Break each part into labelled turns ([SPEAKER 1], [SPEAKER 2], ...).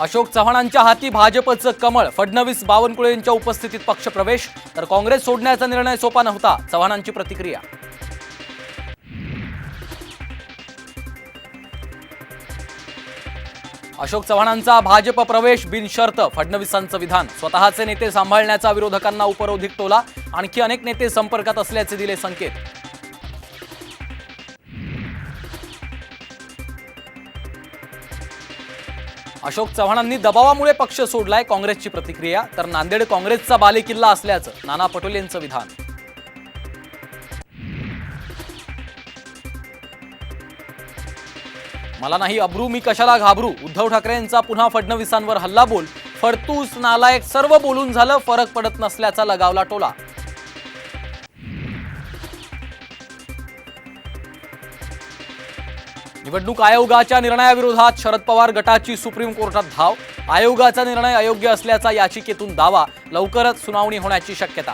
[SPEAKER 1] अशोक चव्हाणांच्या हाती भाजपचं कमळ फडणवीस बावनकुळे यांच्या उपस्थितीत पक्षप्रवेश तर काँग्रेस सोडण्याचा निर्णय सोपा नव्हता चव्हाणांची प्रतिक्रिया. अशोक चव्हाणांचा भाजप प्रवेश बिनशर्त फडणवीसांचं विधान. स्वतःचे नेते सांभाळण्याचा विरोधकांना उपरोधिक टोला आणखी अनेक नेते संपर्कात असल्याचे दिले संकेत. अशोक चव्हाणांनी दबावामुळे पक्ष सोडलाय काँग्रेसची प्रतिक्रिया तर नांदेड काँग्रेसचा बालेकिल्ला असल्याचं नाना पटोले यांचं विधान. मला नाही अब्रू मी कशाला घाबरू? उद्धव ठाकरे यांचा पुन्हा फडणवीसांवर हल्ला बोल. फडतूस नालायक सर्व बोलून झालं फरक पडत नसल्याचा लगावला टोला. निवडणूक आयोगाच्या निर्णयाविरोधात शरद पवार गटाची सुप्रीम कोर्टात धाव. आयोगाचा निर्णय अयोग्य असल्याचा याचिकेतून दावा. लवकरच सुनावणी होण्याची शक्यता.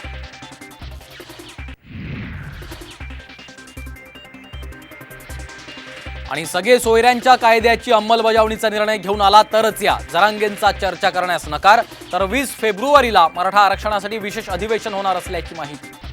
[SPEAKER 1] आणि सगळे सोयऱ्यांच्या कायद्याची अंमलबजावणीचा निर्णय घेऊन आला तरच या. जरांगेंचा चर्चा करण्यास नकार. तर वीस फेब्रुवारीला मराठा आरक्षणासाठी विशेष अधिवेशन होणार असल्याची माहिती.